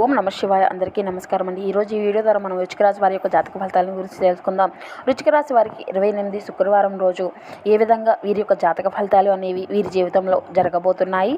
ఓం నమ శివాయ. అందరికీ నమస్కారం అండి. ఈరోజు ఈ వీడియో ద్వారా మనం వృచ్చిక రాశి వారి యొక్క జాతక ఫలితాల గురించి తెలుసుకుందాం. వృచ్చిక రాశి వారికి ఇరవై ఎనిమిది శుక్రవారం రోజు ఏ విధంగా వీరి యొక్క జాతక ఫలితాలు అనేవి వీరి జీవితంలో జరగబోతున్నాయి?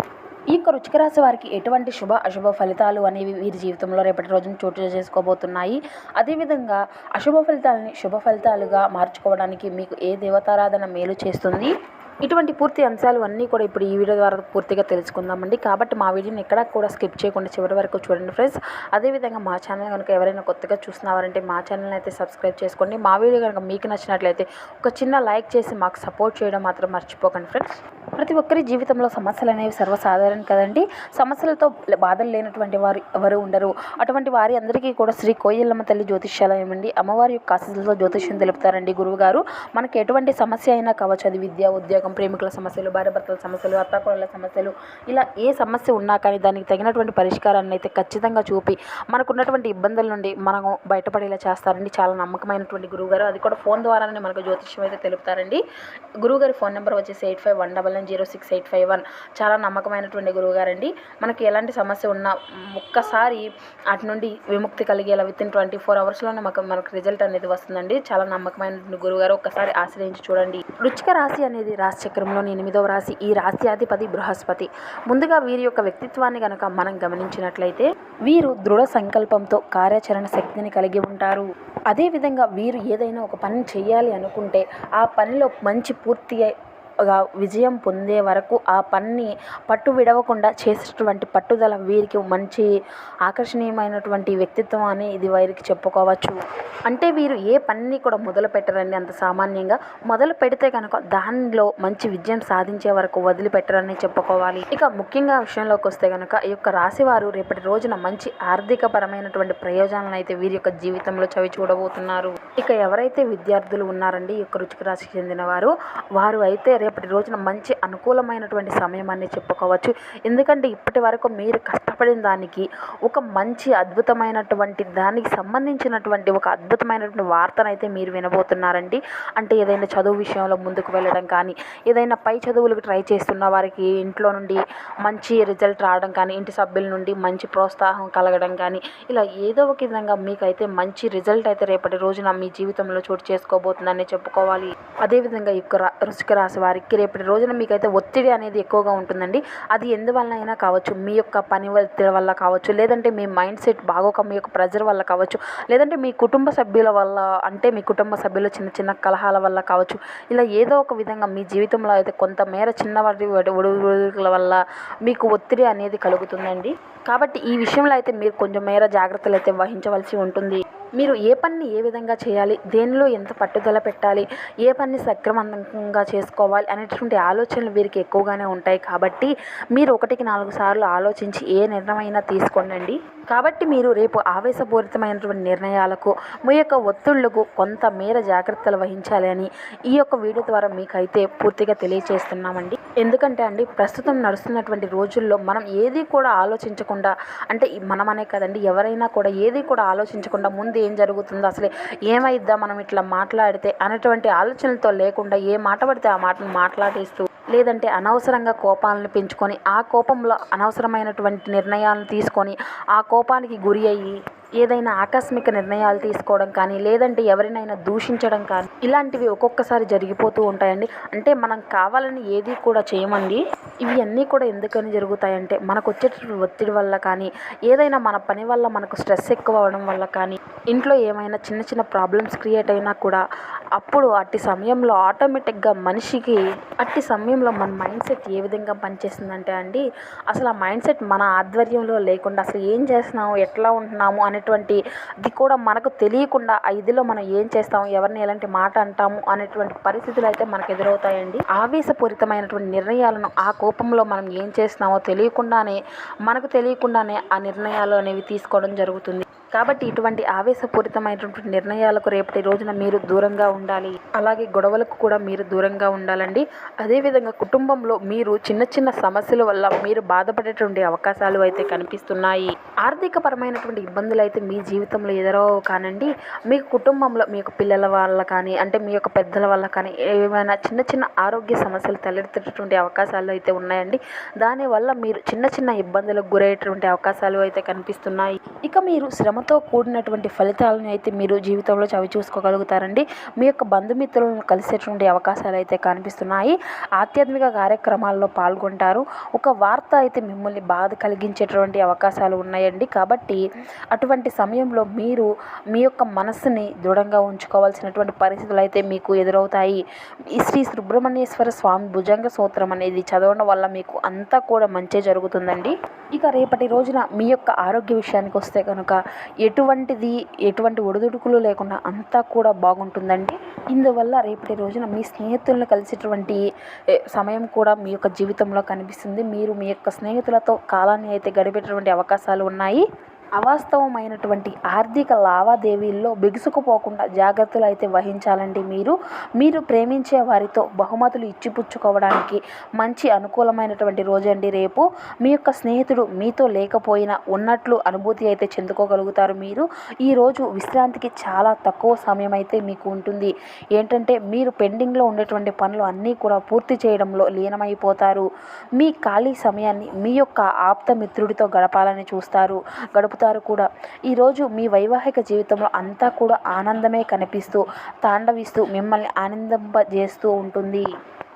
ఈ యొక్క వృచ్చిక రాశి వారికి ఎటువంటి శుభ అశుభ ఫలితాలు అనేవి వీరి జీవితంలో రేపటి రోజున చోటు చేసుకోబోతున్నాయి? అదేవిధంగా అశుభ ఫలితాలని శుభ ఫలితాలుగా మార్చుకోవడానికి మీకు ఏ దేవతారాధన మేలు చేస్తుంది? ఇటువంటి పూర్తి అంశాలు అన్నీ కూడా ఇప్పుడు ఈ వీడియో ద్వారా పూర్తిగా తెలుసుకుందామండి. కాబట్టి మా వీడియోని ఎక్కడా కూడా స్కిప్ చేయకుండా చివరి వరకు చూడండి ఫ్రెండ్స్. అదేవిధంగా మా ఛానల్ కనుక ఎవరైనా కొత్తగా చూస్తున్నారంటే మా ఛానల్ని అయితే సబ్స్క్రైబ్ చేసుకోండి. మా వీడియో కనుక మీకు నచ్చినట్లయితే ఒక చిన్న లైక్ చేసి మాకు సపోర్ట్ చేయడం మాత్రం మర్చిపోకండి ఫ్రెండ్స్. ప్రతి ఒక్కరి జీవితంలో సమస్యలు అనేవి సర్వసాధారణం కదండి. సమస్యలతో బాధలు లేనటువంటి వారు ఎవరు ఉండరు. అటువంటి వారి అందరికీ కూడా శ్రీ కోయిల్లమ్మ తల్లి జ్యోతిష్యాలయం అండి. అమ్మవారి యొక్క ఆశీస్సులతో జ్యోతిష్యం తెలుపుతారండి గురువు గారు మనకి ఎటువంటి సమస్య అయినా కావచ్చు అది విద్య ఉద్యోగం ప్రేమికుల సమస్యలు భార్యాభర్తల సమస్యలు అత్తాకోడల సమస్యలు ఇలా ఏ సమస్య ఉన్నా కానీ దానికి తగినటువంటి పరిష్కారాన్ని అయితే ఖచ్చితంగా చూపి మనకున్నటువంటి ఇబ్బందుల నుండి మనం బయటపడేలా చేస్తారండి. చాలా నమ్మకమైనటువంటి గురువుగారు. అది కూడా ఫోన్ ద్వారానే మనకు జ్యోతిష్యం అయితే తెలుపుతారండి. గురువుగారి ఫోన్ నెంబర్ వచ్చేసి eight five one double nine zero six eight five one. చాలా నమ్మకమైనటువంటి గురువుగారండి. మనకి ఎలాంటి సమస్య ఉన్నా ఒక్కసారి అటు నుండి విముక్తి కలిగేలా విత్ ఇన్ ట్వంటీ ఫోర్ అవర్స్లోనే మాకు మనకు రిజల్ట్ అనేది వస్తుందండి. చాలా నమ్మకమైనటువంటి గురువుగారు. ఒక్కసారి ఆశ్రయించి చూడండి. రుచిక రాశి అనేది రాశి చక్రంలోని ఎనిమిదవ రాశి ఈ రాశ్యాధిపతి బృహస్పతి. ముందుగా వీరి యొక్క వ్యక్తిత్వాన్ని కనుక మనం గమనించినట్లయితే వీరు దృఢ సంకల్పంతో కార్యాచరణ శక్తిని కలిగి ఉంటారు. అదేవిధంగా వీరు ఏదైనా ఒక పని చేయాలి అనుకుంటే ఆ పనిలో మంచి పూర్తి విజయం పొందే వరకు ఆ పనిని పట్టు విడవకుండా చేసేటువంటి పట్టుదల వీరికి మంచి ఆకర్షణీయమైనటువంటి వ్యక్తిత్వం అని ఇది వీరికి చెప్పుకోవచ్చు. అంటే వీరు ఏ పనిని కూడా మొదలు పెట్టరండి అంత సామాన్యంగా మొదలు పెడితే కనుక దానిలో మంచి విజయం సాధించే వరకు వదిలిపెట్టరని చెప్పుకోవాలి. ఇక ముఖ్యంగా విషయంలోకి వస్తే కనుక ఈ యొక్క రాశివారు రేపటి రోజున మంచి ఆర్థిక పరమైనటువంటి ప్రయోజనాలను అయితే వీరి యొక్క జీవితంలో చవి చూడబోతున్నారు. ఇక ఎవరైతే విద్యార్థులు ఉన్నారండి ఈ యొక్క రుచికి రాశికి చెందిన వారు వారు అయితే రేపటి రోజున మంచి అనుకూలమైనటువంటి సమయం అని చెప్పుకోవచ్చు. ఎందుకంటే ఇప్పటి వరకు మీరు కష్టపడిన దానికి ఒక మంచి అద్భుతమైనటువంటి దానికి సంబంధించినటువంటి ఒక అద్భుతమైనటువంటి వార్తనైతే మీరు వినబోతున్నారండి. అంటే ఏదైనా చదువు విషయంలో ముందుకు వెళ్ళడం కానీ ఏదైనా పై చదువులకు ట్రై చేస్తున్న వారికి ఇంట్లో నుండి మంచి రిజల్ట్ రావడం కానీ ఇంటి సభ్యుల నుండి మంచి ప్రోత్సాహం కలగడం కానీ ఇలా ఏదో ఒక విధంగా మీకైతే మంచి రిజల్ట్ అయితే రేపటి రోజున మీ జీవితంలో చోటు చేసుకోబోతుందని చెప్పుకోవాలి. అదేవిధంగా ఈ యొక్క వృశ్చిక రాశి వారికి రేపటి రోజున మీకైతే ఒత్తిడి అనేది ఎక్కువగా ఉంటుందండి. అది ఎందువల్ల అయినా కావచ్చు మీ యొక్క పని ఒత్తిడి వల్ల కావచ్చు లేదంటే మీ మైండ్ సెట్ బాగోక మీ యొక్క ప్రెజర్ వల్ల కావచ్చు లేదంటే మీ కుటుంబ సభ్యుల వల్ల అంటే మీ కుటుంబ సభ్యులు చిన్న చిన్న కలహాల వల్ల కావచ్చు ఇలా ఏదో ఒక విధంగా మీ జీవితంలో అయితే కొంతమేర చిన్నవాటి ఒడుగుల వల్ల మీకు ఒత్తిడి అనేది కలుగుతుందండి. కాబట్టి ఈ విషయంలో అయితే మీరు కొంచెం మేర జాగ్రత్తలు అయితే వహించవలసి ఉంటుంది. మీరు ఏ పనిని ఏ విధంగా చేయాలి? దేనిలో ఎంత పట్టుదల పెట్టాలి? ఏ పని సక్రమంగా చేసుకోవాలి? అనేటువంటి ఆలోచనలు వీరికి ఎక్కువగానే ఉంటాయి. కాబట్టి మీరు ఒకటికి నాలుగు సార్లు ఆలోచించి ఏ నిర్ణయమైనా తీసుకోండి కాబట్టి మీరు రేపు ఆవేశపూరితమైనటువంటి నిర్ణయాలకు మీ యొక్క ఒత్తిళ్ళకు కొంత మేర జాగ్రత్తలు వహించాలని ఈ యొక్క వీడియో ద్వారా మీకైతే పూర్తిగా తెలియచేస్తున్నామండి. ఎందుకంటే అండి ప్రస్తుతం నడుస్తున్నటువంటి రోజుల్లో మనం ఏది కూడా ఆలోచించకుండా అంటే మనమనే కదండి ఎవరైనా కూడా ఏది కూడా ఆలోచించకుండా ముందు ఏం జరుగుతుందో అసలు ఏమైద్దా మనం ఇట్లా మాట్లాడితే అనేటువంటి ఆలోచనలతో లేకుండా ఏ మాట పడితే ఆ మాటను మాట్లాడేస్తూ లేదంటే అనవసరంగా కోపాలను పెంచుకొని ఆ కోపంలో అనవసరమైనటువంటి నిర్ణయాలను తీసుకొని ఆ కోపానికి గురి అయ్యి ఏదైనా ఆకస్మిక నిర్ణయాలు తీసుకోవడం కానీ లేదంటే ఎవరినైనా దూషించడం కానీ ఇలాంటివి ఒక్కొక్కసారి జరిగిపోతూ ఉంటాయండి. అంటే మనం కావాలని ఏది కూడా చేయమండి. ఇవి అన్నీ కూడా ఎందుకని జరుగుతాయంటే మనకు వచ్చేటటువంటి ఒత్తిడి వల్ల కానీ ఏదైనా మన పని వల్ల మనకు స్ట్రెస్ ఎక్కువ అవడం వల్ల కానీ ఇంట్లో ఏమైనా చిన్న చిన్న ప్రాబ్లమ్స్ క్రియేట్ అయినా కూడా అప్పుడు అట్టి సమయంలో ఆటోమేటిక్గా మనిషికి అట్టి సమయంలో మన మైండ్ సెట్ ఏ విధంగా పనిచేస్తుందంటే అండి అసలు ఆ మైండ్ సెట్ మన ఆధ్వర్యంలో లేకుండా అసలు ఏం చేస్తున్నాము ఎట్లా ఉంటున్నాము అనేటువంటి ఇది కూడా మనకు తెలియకుండా ఆ ఇదిలో మనం ఏం చేస్తాము ఎవరిని ఎలాంటి మాట అంటాము అనేటువంటి పరిస్థితులు అయితే మనకు ఎదురవుతాయండి. ఆవేశపూరితమైనటువంటి నిర్ణయాలను ఆ కోపంలో మనం ఏం చేస్తామో తెలియకుండానే మనకు తెలియకుండానే ఆ నిర్ణయాలు అనేవి తీసుకోవడం జరుగుతుంది. కాబట్టి ఇటువంటి ఆవేశపూరితమైనటువంటి నిర్ణయాలకు రేపటి రోజున మీరు దూరంగా ఉండాలి. అలాగే గొడవలకు కూడా మీరు దూరంగా ఉండాలండి. అదేవిధంగా కుటుంబంలో మీరు చిన్న చిన్న సమస్యల వల్ల మీరు బాధపడేటువంటి అవకాశాలు అయితే కనిపిస్తున్నాయి. ఆర్థిక పరమైనటువంటి ఇబ్బందులు అయితే మీ జీవితంలో ఎదురవు కానండి. మీ కుటుంబంలో మీ యొక్క పిల్లల వల్ల కానీ అంటే మీ యొక్క పెద్దల వల్ల కానీ ఏమైనా చిన్న చిన్న ఆరోగ్య సమస్యలు తలెత్తేటటువంటి అవకాశాలు అయితే ఉన్నాయండి. దానివల్ల మీరు చిన్న చిన్న ఇబ్బందులకు గురయ్యేటువంటి అవకాశాలు అయితే కనిపిస్తున్నాయి. ఇక మీరు శ్రమ శ్రమతో కూడినటువంటి ఫలితాలను అయితే మీరు జీవితంలో చవి చూసుకోగలుగుతారండి. మీ యొక్క బంధుమిత్రులను కలిసేటువంటి అవకాశాలు అయితే కనిపిస్తున్నాయి. ఆధ్యాత్మిక కార్యక్రమాల్లో పాల్గొంటారు. ఒక వార్త అయితే మిమ్మల్ని బాధ కలిగించేటువంటి అవకాశాలు ఉన్నాయండి. కాబట్టి అటువంటి సమయంలో మీరు మీ యొక్క మనస్సుని దృఢంగా ఉంచుకోవాల్సినటువంటి పరిస్థితులు అయితే మీకు ఎదురవుతాయి. శ్రీ సుబ్రహ్మణ్యేశ్వర స్వామి భుజంగ సూత్రం అనేది చదవడం వల్ల మీకు అంతా కూడా మంచి జరుగుతుందండి. ఇక రేపటి రోజున మీ యొక్క ఆరోగ్య విషయానికి వస్తే కనుక ఎటువంటిది ఎటువంటి ఒడిదుడుకులు లేకుండా అంతా కూడా బాగుంటుందండి. ఇందువల్ల రేపటి రోజున మీ స్నేహితులను కలిసేటువంటి సమయం కూడా మీ యొక్క జీవితంలో కనిపిస్తుంది. మీరు మీ యొక్క స్నేహితులతో కాలాన్ని అయితే గడిపేటటువంటి అవకాశాలు ఉన్నాయి. అవాస్తవమైనటువంటి ఆర్థిక లావాదేవీల్లో బిగుసుకుపోకుండా జాగ్రత్తలు అయితే వహించాలండి మీరు. మీరు ప్రేమించే వారితో బహుమతులు ఇచ్చిపుచ్చుకోవడానికి మంచి అనుకూలమైనటువంటి రోజండి రేపు. మీ యొక్క స్నేహితుడు మీతో లేకపోయినా ఉన్నట్లు అనుభూతి అయితే చెందుకోగలుగుతారు మీరు. ఈరోజు విశ్రాంతికి చాలా తక్కువ సమయం అయితే మీకు ఉంటుంది. ఏంటంటే మీరు పెండింగ్లో ఉండేటువంటి పనులు అన్నీ కూడా పూర్తి చేయడంలో లీనమైపోతారు. మీ ఖాళీ సమయాన్ని మీ యొక్క ఆప్త మిత్రుడితో గడపాలని చూస్తారు. గడుపుతారు కూడా. ఈరోజు మీ వైవాహిక జీవితంలో అంతా కూడా ఆనందమే కనిపిస్తూ తాండవిస్తూ మిమ్మల్ని ఆనందింపజేస్తూ ఉంటుంది.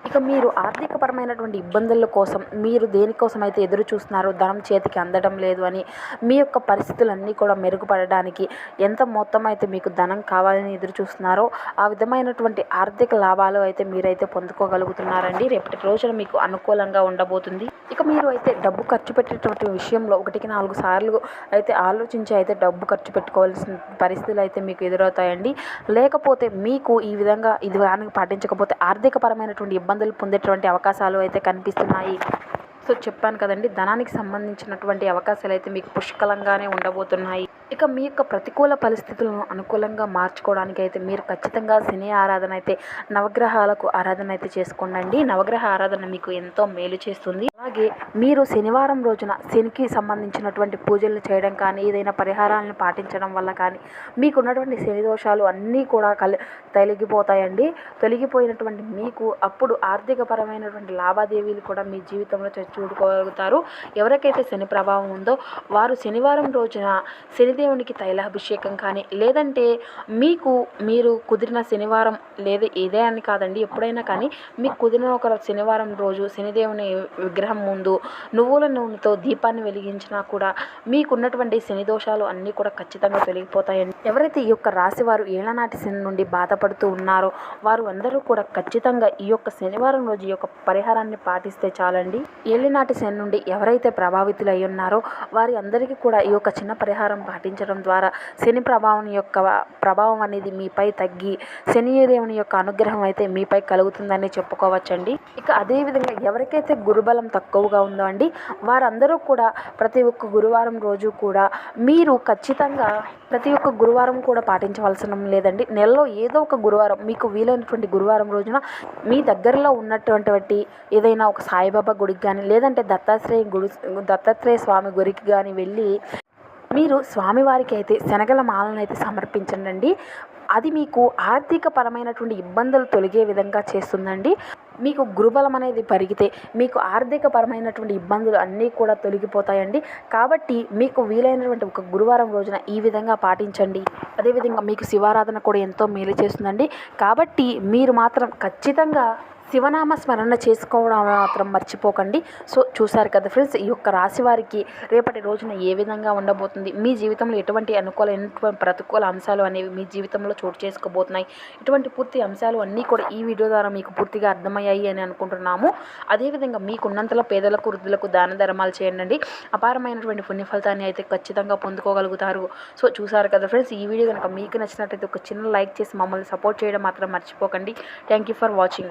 ఇక మీరు ఆర్థికపరమైనటువంటి ఇబ్బందుల కోసం మీరు దేనికోసం అయితే ఎదురు చూస్తున్నారో ధనం చేతికి అందడం లేదు అని మీ యొక్క పరిస్థితులన్నీ కూడా మెరుగుపడడానికి ఎంత మొత్తం అయితే మీకు ధనం కావాలని ఎదురు చూస్తున్నారో ఆ విధమైనటువంటి ఆర్థిక లాభాలు అయితే మీరైతే పొందుకోగలుగుతున్నారండి. రేపటి రోజున మీకు అనుకూలంగా ఉండబోతుంది. ఇక మీరు అయితే డబ్బు ఖర్చు పెట్టేటువంటి విషయంలో ఒకటికి నాలుగు సార్లు అయితే ఆలోచించి అయితే డబ్బు ఖర్చు పెట్టుకోవాల్సిన పరిస్థితులు అయితే మీకు ఎదురవుతాయండి. లేకపోతే మీకు ఈ విధంగా ఇది కానీ పాటించకపోతే ఆర్థికపరమైనటువంటి ఇబ్బందులు పొందేటువంటి అవకాశాలు అయితే కనిపిస్తున్నాయి. సో చెప్పాను కదండి ధనానికి సంబంధించినటువంటి అవకాశాలు అయితే మీకు పుష్కలంగానే ఉండబోతున్నాయి. ఇక మీ యొక్క ప్రతికూల పరిస్థితులను అనుకూలంగా మార్చుకోవడానికి అయితే మీరు ఖచ్చితంగా శని ఆరాధన అయితే నవగ్రహాలకు ఆరాధన అయితే చేసుకోండి నవగ్రహ ఆరాధన మీకు ఎంతో మేలు చేస్తుంది. అలాగే మీరు శనివారం రోజున శనికి సంబంధించినటువంటి పూజలు చేయడం కానీ ఏదైనా పరిహారాలను పాటించడం వల్ల కానీ మీకు ఉన్నటువంటి శని దోషాలు అన్నీ కూడా కలి తొలగిపోతాయండి. తొలగిపోయినటువంటి మీకు అప్పుడు ఆర్థికపరమైనటువంటి లావాదేవీలు కూడా మీ జీవితంలో చూడుకోగలుగుతారు. ఎవరికైతే శని ప్రభావం ఉందో వారు శనివారం రోజున శనిదేవునికి తైలాభిషేకం కానీ లేదంటే మీకు మీరు కుదిరిన శనివారం లేదా ఇదే అని కాదండి ఎప్పుడైనా కానీ మీకు కుదిరిన ఒక శనివారం రోజు శనిదేవుని విగ్రహం ముందు నువ్వుల నూనెతో దీపాన్ని వెలిగించినా కూడా మీకున్నటువంటి శని దోషాలు అన్నీ కూడా ఖచ్చితంగా తొలగిపోతాయండి ఎవరైతే ఈ యొక్క రాశి వారు ఏళ్ళనాటి శని నుండి బాధపడుతూ ఉన్నారో వారు అందరూ కూడా ఖచ్చితంగా ఈ యొక్క శనివారం రోజు ఈ యొక్క పరిహారాన్ని పాటిస్తే చాలండి. ఏళ్ళనాటి శని నుండి ఎవరైతే ప్రభావితులు అయి ఉన్నారో వారి అందరికీ కూడా ఈ యొక్క చిన్న పరిహారం పాటించడం ద్వారా శని ప్రభావం యొక్క ప్రభావం అనేది మీపై తగ్గి శని దేవుని యొక్క అనుగ్రహం అయితే మీపై కలుగుతుందని చెప్పుకోవచ్చండి. ఇక అదేవిధంగా ఎవరికైతే గురుబలం తక్కువగా ఉందో అండి? వారందరూ కూడా ప్రతి ఒక్క గురువారం రోజు కూడా మీరు ఖచ్చితంగా ప్రతి ఒక్క గురువారం కూడా పాటించవలసిన లేదండి. నెలలో ఏదో ఒక గురువారం మీకు వీలైనటువంటి గురువారం రోజున మీ దగ్గరలో ఉన్నటువంటి ఏదైనా ఒక సాయిబాబా గుడికి కానీ లేదంటే దత్తాత్రేయ గుడి దత్తాత్రేయ స్వామి గుడికి కానీ వెళ్ళి మీరు స్వామివారికి అయితే శనగల మాలను అయితే సమర్పించండి అది మీకు ఆర్థిక పరమైనటువంటి ఇబ్బందులు తొలగే విధంగా చేస్తుందండి. మీకు గురుబలం అనేది పెరిగితే మీకు ఆర్థిక పరమైనటువంటి ఇబ్బందులు అన్నీ కూడా తొలగిపోతాయండి. కాబట్టి మీకు వీలైనటువంటి ఒక గురువారం రోజున ఈ విధంగా పాటించండి. అదేవిధంగా మీకు శివారాధన కూడా ఎంతో మేలు చేస్తుందండి. కాబట్టి మీరు మాత్రం ఖచ్చితంగా శివనామ స్మరణ చేసుకోవడం మాత్రం మర్చిపోకండి. సో చూసారు కదా ఫ్రెండ్స్ ఈ యొక్క రాశి వారికి రేపటి రోజున ఏ విధంగా ఉండబోతుంది? మీ జీవితంలో ఎటువంటి అనుకూలమైనటువంటి ప్రతికూల అంశాలు అనేవి మీ జీవితంలో చోటు చేసుకోబోతున్నాయి? ఇటువంటి పూర్తి అంశాలు అన్నీ కూడా ఈ వీడియో ద్వారా మీకు పూర్తిగా అర్థమయ్యాయి అని అనుకుంటున్నాము. అదేవిధంగా మీకున్నంతలో పేదలకు వృద్ధులకు దాన ధర్మాలు చేయండి అపారమైనటువంటి పుణ్య ఫలితాన్ని అయితే ఖచ్చితంగా పొందుకోగలుగుతారు. సో చూసారు కదా ఫ్రెండ్స్ ఈ వీడియో కనుక మీకు నచ్చినట్లయితే ఒక చిన్న లైక్ చేసి మమ్మల్ని సపోర్ట్ చేయడం మాత్రం మర్చిపోకండి. Thank you for watching.